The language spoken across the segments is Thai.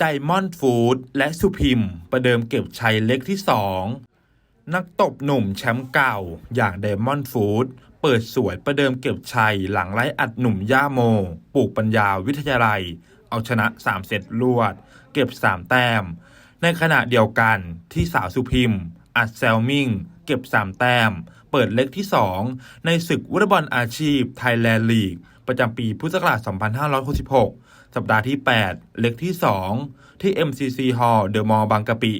ไดมอนด์ฟู้ดและสุพิมประเดิมเก็บชัยเล็กที่ 2 นักตบหนุ่มแชมป์เก่าอย่างไดมอนด์ฟู้ดเปิดสวยประเดิมเก็บชัยหลังไล่อัดหนุ่มย่าโม ปลูกปัญญาวิทยาลัย เอาชนะ 3 เซตรวด เก็บ 3 แต้ม ในขณะเดียวกันที่สาวสุพิมอัดแซลมิงเก็บ 3 แต้ม เปิดเล็กที่ 2 ในศึกวอลเลย์บอลอาชีพไทยแลนด์ลีก ประจำปีพุทธศักราช 2566 สัปดาห์ที่ 8 เล็กที่ 2 ที่ MCC Hall เดอะมอลล์บางกะปิ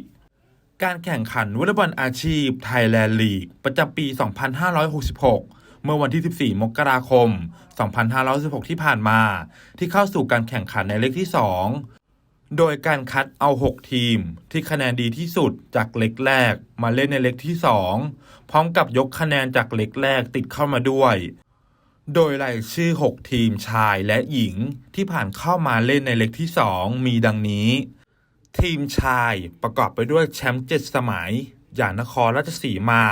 การแข่งขันวอลเลย์บอลอาชีพไทยแลนด์ลีกประจำปี 2566 เมื่อวันที่ 14 มกราคม 2516 ที่ผ่านมา ที่เข้าสู่การแข่งขันในเล็กที่ 2โดยการคัดเอา 6 ทีม ที่คะแนนดีที่สุดจากเล็กแรก มาเล่นในเล็กที่ 2 พร้อมกับยกคะแนนจากเล็กแรกติดเข้ามาด้วย โดยรายชื่อ 6 ทีมชายและหญิงที่ผ่านเข้ามาเล่นในเล็กที่ 2 มีดังนี้ ทีมชายประกอบไปด้วยแชมป์7สมัย อย่างนครราชสีมา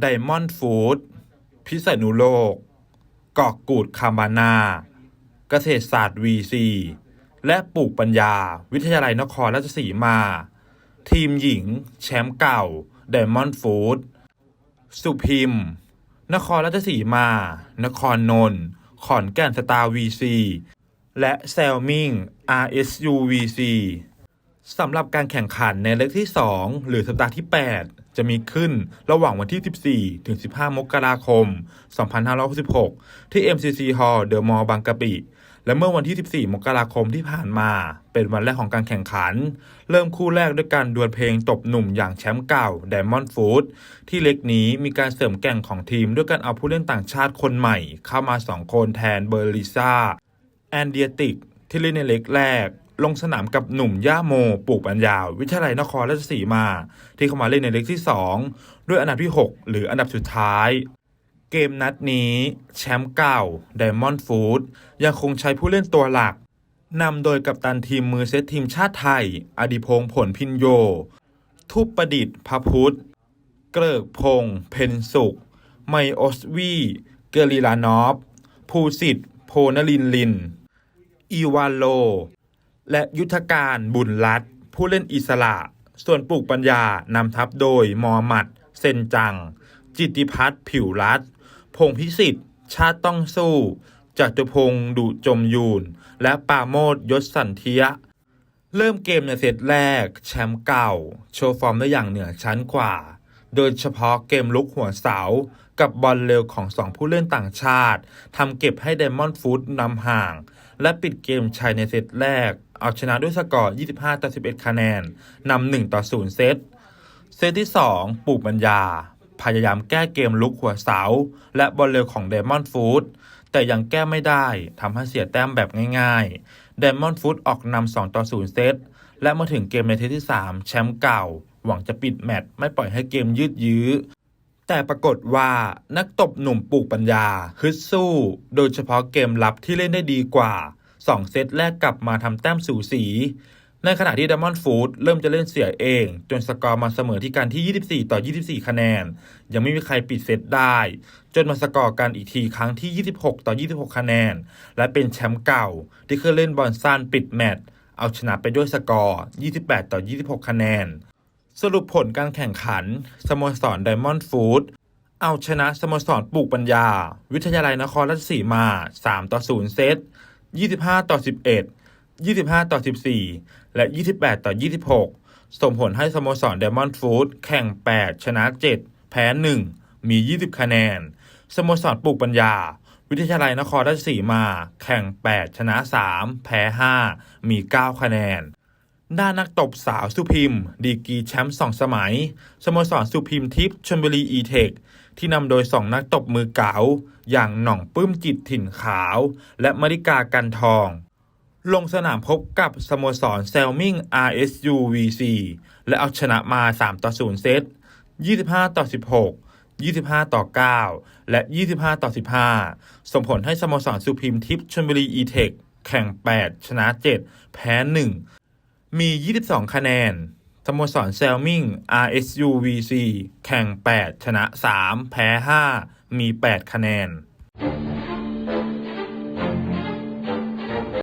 ไดมอนด์ฟูดพิษณุโลกกาะกูดคาบานา เกษตรศาสตร์ VC และปลูกปัญญา วิทยาลัยนครราชสีมา ทีมหญิง แชมป์เก่า ไดมอนด์ฟูดสุพิมพ์ นครราชสีมา นครนนท์ขอนแก่นสตาร์วีซีและแซลมิง RSU VC สำหรับการแข่งขันในเล็กที่ 2 หรือสัปดาห์ที่ 8 จะมีขึ้นระหว่างวันที่ 14 ถึง 15 มกราคม 2566 ที่ MCC Hall เดอะมอลล์บางกะปิ และเมื่อวันที่ 14 มกราคมที่ผ่านมา เป็นวันแรกของการแข่งขัน เริ่มคู่แรกด้วยการดวลเพลงตบหนุ่มอย่างแชมป์เก่า Diamond Food ที่เล็กนี้มีการเสริมแก่งของทีมด้วยการเอาผู้เล่นต่างชาติคนใหม่ เข้ามา 2 คนแทนเบอร์ลิซ่าแอนเดียติกที่เล่นในเล็กแรกลงสนามกับหนุ่มย่าโมปลูกปัญญาวิทยาลัยนครราชสีมา ที่เข้ามาเล่นในเล็กที่ 2 ด้วยอันดับที่ 6 หรืออันดับสุดท้าย เกมนัดนี้แชมป์เก่า Diamond Food ยังคงใช้ผู้เล่นตัวหลักนำโดยกัปตันทีมมือเซตทีมชาติไทย อดิพงษ์ผลพินโย ทุปประดิษฐ์พพุทธ เกริกพงษ์เพนสุข ไมโอสวี เกลิลานอฟภูสิทธิ์โพนลินลิน อีวานโล และยุทธการบุญรัตน์ผู้เล่นอิสระ ส่วนปลูกปัญญานำทัพโดยมอหมัด เซนจัง จิตติพัฒน์ผิวรัตน์ พงพิสิทธิ์ชาติต้องสู้จัตุพงษ์ดุจมยูน และปาโมดยศสันเทีย เริ่มเกมในเซตแรก แชมป์เก่า โชว์ฟอร์มได้อย่างเหนือชั้นกว่า โดยเฉพาะเกมลุกหัวเสา กับบอลเร็วของสองผู้เล่นต่างชาติทำเก็บให้ d ดมอนด์ฟูดนำห่าง และปิดเกมชัยในเซตแรก เอาชนะด้วยสกอร์ 25 ต่อ 11 คะแนนนำ1ต่อ 0 เซตเซตที่ 2ปลูกปัญญา พยายามแก้เกมลุกหัวเสา และบอลเร็วของ d ดมอนฟูดแต่ยังแก้ไม่ได้ทำให้เสียแต้มแบบง่ายๆ d ดมอนฟูดออกนำ2ต่อ0เซตและมาถึงเกมในเซตที่ 3 แชมป์เก่า หวังจะปิดแมตช์ไม่ปล่อยให้เกมยืดยื้อ แต่ปรากฏว่านักตบหนุ่มปลูกปัญญาฮึดสู้ โดยเฉพาะเกมรับที่เล่นได้ดีกว่า 2 เซตแรกกลับมาทำแต้มสูสี ในขณะที่ด m มมอนฟูดเริ่มจะเล่นเสียเอง จนสกอร์มาเสมอที่การที่ 24 ต่อ 24 คะแนน ยังไม่มีใครปิดเซตได้ จนมาสกอร์กันอีกทีครั้งที่ 26 ต่อ 26 คะแนน และเป็นแชมป์เก่า ที่เคยเล่นบอลสั้นปิดแมตช์เอาชนะไปด้วยสกอร์ 28 ต่อ 26 คะแนน สรุปผลการแข่งขัน สโมสรไดมอนด์ฟูดเอาชนะสโมสรปลูกปัญญา วิทยาลัยนครราชสีมา 3 ต่อ 0 เซต 25 ต่อ 11 25 ต่อ 14 และ 28 ต่อ 26 ส่งผลให้สโมสรไดมอนฟู้ดแข่ง 8 ชนะ 7 แพ้ 1 มี 20 คะแนน สโมสรปลูกปัญญา วิทยาลัยนครราชสีมา แข่ง 8 ชนะ 3 แพ้ 5 มี 9 คะแนน ด้านนักตบสาวสุพิม ดีกีแชมป์สองสมัย สโมสรสุพิมทิพย์ชลบุรีอีเทคที่นำโดยสองนักตบมือเก๋าอย่างหน่องปื้มจิตถิ่นขาว และมริกากันทอง ลงสนามพบกับสโมสรเซลมิง RSU VC และเอาชนะมา 3 ต่อ 0 เซต 25 ต่อ 16 25 ต่อ 9 และ 25 ต่อ 15 ส่งผลให้สโมสรสุพิมทิพย์ชลบุรีอีเทคแข่ง 8 ชนะ 7 แพ้ 1 มี 22 คะแนน สโมสรเซลมิง RSU VC แข่ง 8 ชนะ 3 แพ้ 5 มี 8 คะแนน